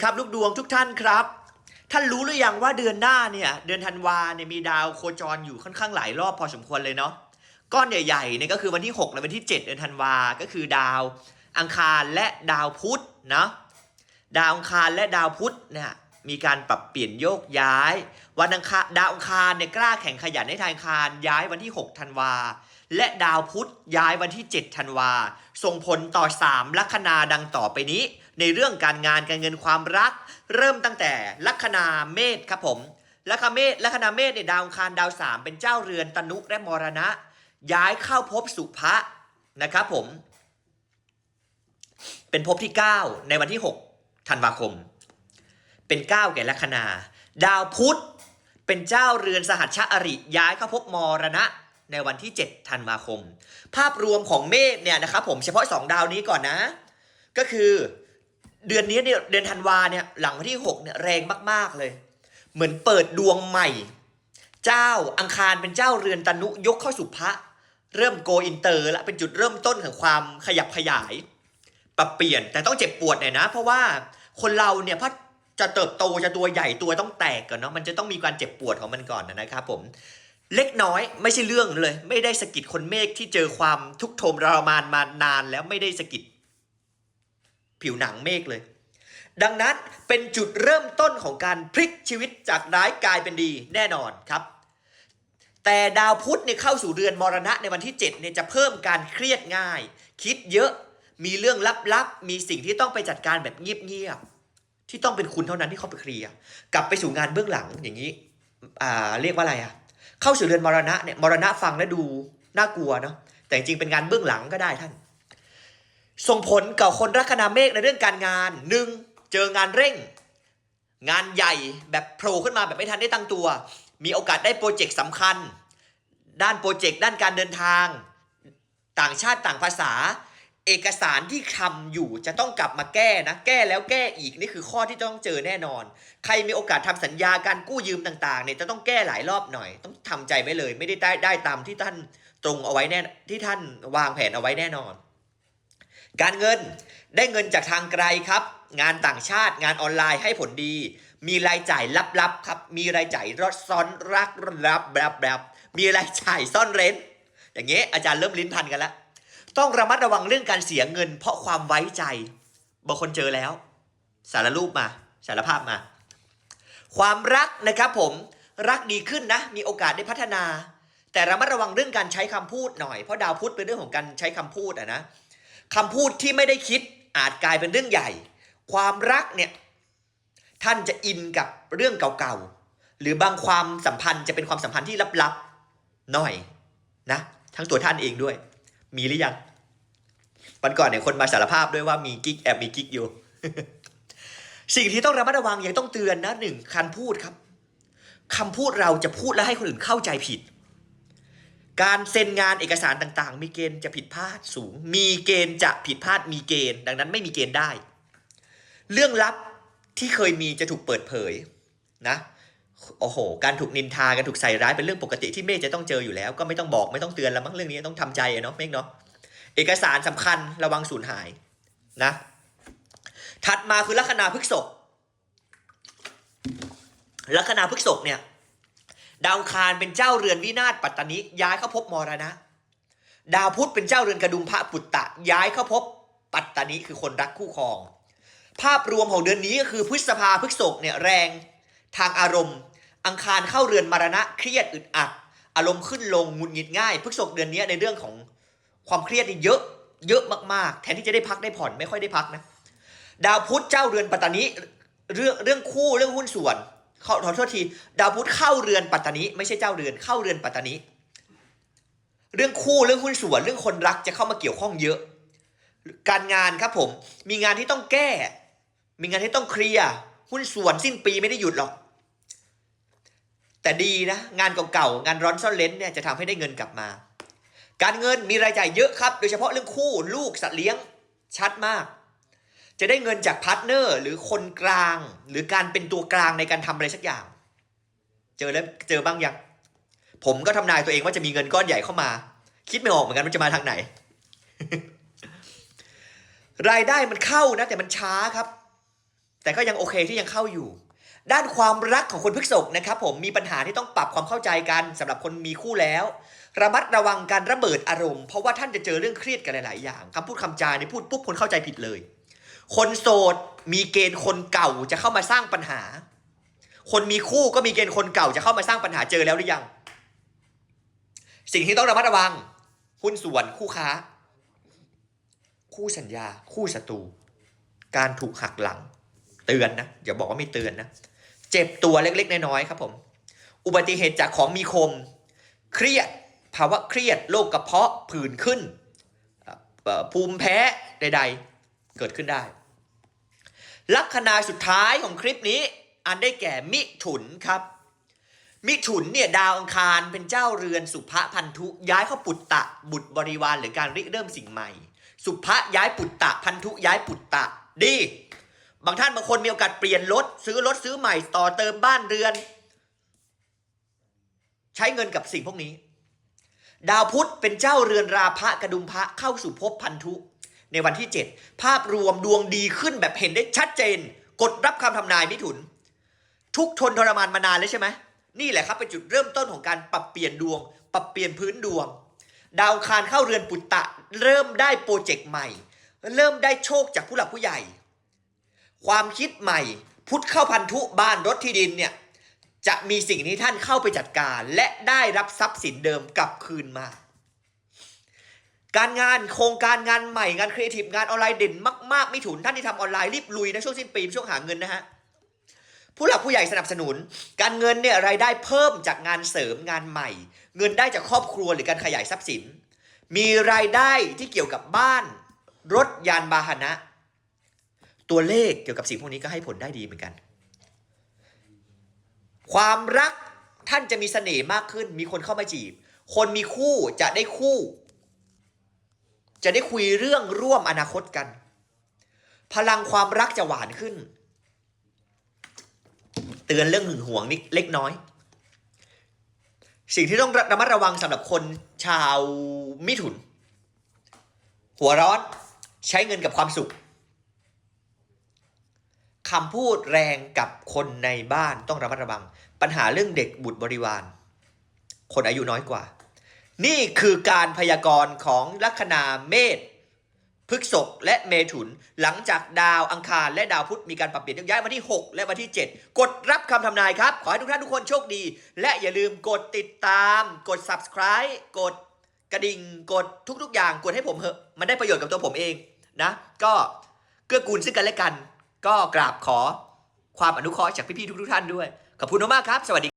ครับลูกดวงทุกท่านครับ ท่านรู้หรือยังว่าเดือนหน้าเนี่ย เดือนธันวาเนี่ยมีดาวโคจรอยู่ค่อนข้างหลายรอบพอสมควรเลยเนาะก้อนใหญ่ๆเนี่ยก็คือวันที่ 6 และวันที่ 7 เดือนธันวา ก็คือดาวอังคารและดาวพุธเนาะดาวอังคารและดาวพุธเนี่ยมีการปรับเปลี่ยนโยกย้าย วันอังคารดาวอังคารเนี่ยกล้าแข่งขยันให้ทางอังคารย้ายวันที่ 6 ธันวา และดาวพุธย้ายวันที่ 7 ธันวา ส่งผลต่อ 3 ลัคนาดังต่อไปนี้ ในเรื่องการงานการเงินความรัก เริ่มตั้งแต่ลัคนาเมษครับผมลัคนาเมษลัคนาเมษเนี่ยดาวคารดาวสามเป็นเจ้าเรือนตนุและมรณะ ย้ายเข้าภพสุภะนะครับผม เป็นภพที่ 9 ในวันที่ 6 ธันวาคม เป็น 9 แก่ลัคนา ดาวพุธเป็นเจ้าเรือนสหัชชะอริย้ายเข้าภพมรณะ ในวันที่ 7 ธันวาคม ภาพรวมของเมษเนี่ยนะครับผมเฉพาะ 2 ดาวนี้ก่อนนะ ก็คือเดือนนี้เนี่ยเดือนธันวาเนี่ยหลังวันที่6เนี่ยแรงมากๆเลย เหมือนเปิดดวงใหม่ เจ้าอังคารเป็นเจ้าเรือนตนุยกเข้าสู่พระ เริ่มโกอินเตอร์ละเป็นจุดเริ่มต้นของความขยับขยายปรับเปลี่ยนแต่ต้องเจ็บปวดหน่อยนะ เพราะว่าคนเราเนี่ยพอจะเติบโตจะตัวใหญ่ตัวต้องแตกก่อนเนาะมันจะต้องมีการเจ็บปวดของมันก่อนนะครับผม เล็กน้อยไม่ใช่เรื่องเลย ไม่ได้สะกิดคนเมฆที่เจอความทุกข์โทมทรมานมานานแล้วไม่ได้สะกิดผิวหนังเมฆเลย ดังนั้นเป็นจุดเริ่มต้นของการพลิกชีวิตจากร้ายกลายเป็นดีแน่นอนครับ แต่ดาวพุธเนี่ยเข้าสู่เรือนมรณะในวันที่7เนี่ยจะเพิ่มการเครียดง่าย คิดเยอะมีเรื่องลับๆ มีสิ่งที่ต้องไปจัดการแบบเงียบๆที่ต้องเป็นคุณเท่านั้นที่เข้าไปเคลียร์กลับไปสู่งานเบื้องหลังอย่างนี้อ่าเรียกว่าอะไรอะ เข้าสู่เรือนมรณะเนี่ยมรณะฟังแล้วดูน่ากลัวเนาะแต่จริงๆเป็นงานเบื้องหลังก็ได้ท่าน ส่งผลกับคนลัคนาเมฆในเรื่องการงานหนึ่งเจองานเร่ง งานใหญ่แบบโผล่ขึ้นมาแบบไม่ทันได้ตั้งตัว มีโอกาสได้โปรเจกต์สำคัญ ด้านโปรเจกต์ด้านการเดินทาง ต่างชาติต่างภาษา เอกสารที่ทำอยู่จะต้องกลับมาแก้นะ แก้แล้วแก้อีกนี่คือข้อที่ต้องเจอแน่นอน ใครมีโอกาสทำสัญญาการกู้ยืมต่างๆเนี่ยจะต้องแก้หลายรอบหน่อย ต้องทำใจไว้เลย ไม่ได้ได้ได้ตามที่ท่านตรงเอาไว้แน่ที่ท่านวางแผนเอาไว้แน่นอน การเงินได้เงินจากทางไกลครับ งานต่างชาติงานออนไลน์ให้ผลดี มีรายจ่ายลับๆครับ มีรายจ่ายรอดซ้อนรักรับแบบแบบมีรายจ่ายซ่อนเร้น อย่างเงี้ยอาจารย์เริ่มลิ้นพันกันแล้ว ต้องระมัดระวังเรื่องการเสียเงิน เพราะความไว้ใจบางคนเจอแล้ว สารรูปมาสารภาพมา ความรักนะครับผมรักดีขึ้นนะ มีโอกาสได้พัฒนา แต่ระมัดระวังเรื่องการใช้คำพูดหน่อยเพราะดาวพุธเป็นเรื่องของการใช้คำพูดอะนะคำพูดที่ไม่ได้คิดอาจกลายเป็นเรื่องใหญ่ ความรักเนี่ยท่านจะอินกับเรื่องเก่าๆหรือบางความสัมพันธ์จะเป็นความสัมพันธ์ที่ลับๆหน่อยนะ ทั้งตัวท่านเองด้วย มีหรือยังวันก่อนเนี่ยคนมาสารภาพด้วยว่ามีกิ๊กแอบมีกิ๊กอยู่ สิ่งที่ต้องระมัดระวังยังต้องเตือนนะหนึ่งคำพูดครับคำพูดเราจะพูดแล้วให้คนอื่นเข้าใจผิด การเซ็นงานเอกสารต่างๆ มีเกณฑ์จะผิดพลาดสูง มีเกณฑ์จะผิดพลาดมีเกณฑ์ ดังนั้นไม่มีเกณฑ์ได้ เรื่องลับที่เคยมีจะถูกเปิดเผยนะ โอ้โห การถูกนินทา การถูกใส่ร้ายเป็นเรื่องปกติที่เมฆจะต้องเจออยู่แล้ว ก็ไม่ต้องบอกไม่ต้องเตือนแล้วมั้งเรื่องนี้ต้องทำใจอะเนาะเมฆเนาะ เอกสารสำคัญระวังสูญหายนะ ถัดมาคือลัคนาพฤกษกลัคนาพฤกษกเนี่ย ดาวคารเป็นเจ้าเรือนวินาศปัตตานิย้ายเข้าพบมรณะ ดาวพุธเป็นเจ้าเรือนกระดุมพระปุตตะย้ายเข้าพบปัตตานิคือคนรักคู่ครอง ภาพรวมของเดือนนี้ก็คือพฤษภาพฤกษกเนี่ยแรงทางอารมณ์ อังคารเข้าเรือนมรณะเครียดอึดอัด อารมณ์ขึ้นลงหงุดหงิดง่ายพฤกษกเดือนนี้ในเรื่องของความเครียดนี่เยอะเยอะมากๆ แทนที่จะได้พักได้ผ่อนไม่ค่อยได้พักนะดาวพุธเจ้าเรือนปัตตานิเรื่องเรื่องคู่เรื่องหุ้นส่วนขอขอโทษที ดาวพุธเข้าเรือนปัตตานิไม่ใช่เจ้าเรือนเข้าเรือนปัตตานิเรื่องคู่เรื่องหุ้นส่วนเรื่องคนรักจะเข้ามาเกี่ยวข้องเยอะ การงานครับผม มีงานที่ต้องแก้ มีงานที่ต้องเคลียร์หุ้นส่วนสิ้นปีไม่ได้หยุดหรอก แต่ดีนะ งานเก่าๆงานร้อนซ่อนเลนเนี่ยจะทำให้ได้เงินกลับมา การเงินมีรายจ่ายเยอะครับ โดยเฉพาะเรื่องคู่ลูกสัตว์เลี้ยงชัดมาก จะได้เงินจากพาร์ทเนอร์หรือคนกลาง หรือการเป็นตัวกลางในการทำอะไรสักอย่าง เจอแล้วเจอบ้างยังผมก็ทำนายตัวเองว่าจะมีเงินก้อนใหญ่เข้ามา คิดไม่ออกเหมือนกันมันจะมาทางไหน รายได้มันเข้านะ แต่มันช้าครับ แต่ก็ยังโอเคที่ยังเข้าอยู่ ด้านความรักของคนพฤกษกนะครับผมมีปัญหาที่ต้องปรับความเข้าใจกันสำหรับคนมีคู่แล้ว ระมัดระวังการระเบิดอารมณ์เพราะว่าท่านจะเจอเรื่องเครียดกันหลาย ๆ อย่างคำพูดคำจานี่พูดปุ๊บคนเข้าใจผิดเลย คนโสดมีเกณฑ์คนเก่าจะเข้ามาสร้างปัญหา คนมีคู่ก็มีเกณฑ์คนเก่าจะเข้ามาสร้างปัญหาเจอแล้วหรือยัง สิ่งที่ต้องระมัดระวังหุ้นส่วนคู่ค้า คู่สัญญา คู่ศัตรูการถูกหักหลัง เตือนนะอย่าบอกว่าไม่เตือนนะ เจ็บตัวเล็ก ๆ น้อยๆครับผม อุบัติเหตุจากของมีคม เครียดภาวะเครียดโรคกระเพาะผื่นขึ้น ภูมิแพ้ใด ๆ เกิดขึ้นได้ ลัคนาสุดท้ายของคลิปนี้ อันได้แก่มิถุนครับ มิถุนเนี่ยดาวอังคารเป็นเจ้าเรือนสุภพันธุย้ายเข้าปุตตะบุตรบริวารหรือการริเริ่มสิ่งใหม่ สุภะย้ายปุตตะพันธุย้ายปุตตะดี บางท่านบางคนมีโอกาสเปลี่ยนรถซื้อรถซื้อใหม่ต่อเติมบ้านเรือน ใช้เงินกับสิ่งพวกนี้ ดาวพุธเป็นเจ้าเรือนราพะกระดุมพระเข้าสู่ภพพันธุ ในวันที่ 7 ภาพรวมดวงดีขึ้นแบบเห็นได้ชัดเจน กดรับคำทำนายมิถุน ทุกทนทรมานมานานแล้วใช่ไหมนี่แหละครับเป็นจุดเริ่มต้นของการปรับเปลี่ยนดวง ปรับเปลี่ยนพื้นดวง ดาวคารเข้าเรือนปุตตะ เริ่มได้โปรเจกต์ใหม่ เริ่มได้โชคจากผู้หลักผู้ใหญ่ ความคิดใหม่ พุทธเข้าพันธุบ้านรถที่ดินเนี่ยจะมีสิ่งที่ท่านเข้าไปจัดการ และได้รับทรัพย์สินเดิมกลับคืนมา การงานโครงการงานใหม่งานครีเอทีฟงานออนไลน์เด่นมากๆ ไม่ถุนท่านที่ทำออนไลน์รีบลุยนะช่วงสิ้นปีช่วงหาเงินนะฮะผู้หลักผู้ใหญ่สนับสนุน การเงินเนี่ยรายได้เพิ่มจากงานเสริมงานใหม่ เงินได้จากครอบครัวหรือการขยายทรัพย์สิน มีรายได้ที่เกี่ยวกับบ้าน รถยานพาหนะ ตัวเลขเกี่ยวกับสิ่งพวกนี้ก็ให้ผลได้ดีเหมือนกัน ความรักท่านจะมีเสน่ห์มากขึ้น มีคนเข้ามาจีบ คนมีคู่จะได้คู่ จะได้คุยเรื่องร่วมอนาคตกัน พลังความรักจะหวานขึ้น เตือนเรื่องหึงหวงนิดเล็กน้อย สิ่งที่ต้องระมัดระวังสำหรับคนชาวมิถุน หัวร้อนใช้เงินกับความสุข คำพูดแรงกับคนในบ้านต้องระมัดระวัง ปัญหาเรื่องเด็กบุตรบริวาร คนอายุน้อยกว่า นี่คือการพยากรณ์ของลัคนาเมษพฤกษกและเมถุน หลังจากดาวอังคารและดาวพุธมีการปรับเปลี่ยนย้ายวันที่ 6 และวันที่ 7 กดรับคำทำนายครับ ขอให้ทุกท่านทุกคนโชคดี และอย่าลืมกดติดตาม กด subscribe กดกระดิ่งกดทุกๆ อย่างกดให้ผมเหอะมันได้ประโยชน์กับตัวผมเองนะ ก็เกื้อกูลซึ่งกันและกัน ก็กราบขอความอนุเคราะห์จากพี่ๆทุกๆท่านด้วย ขอบคุณมากๆครับ สวัสดี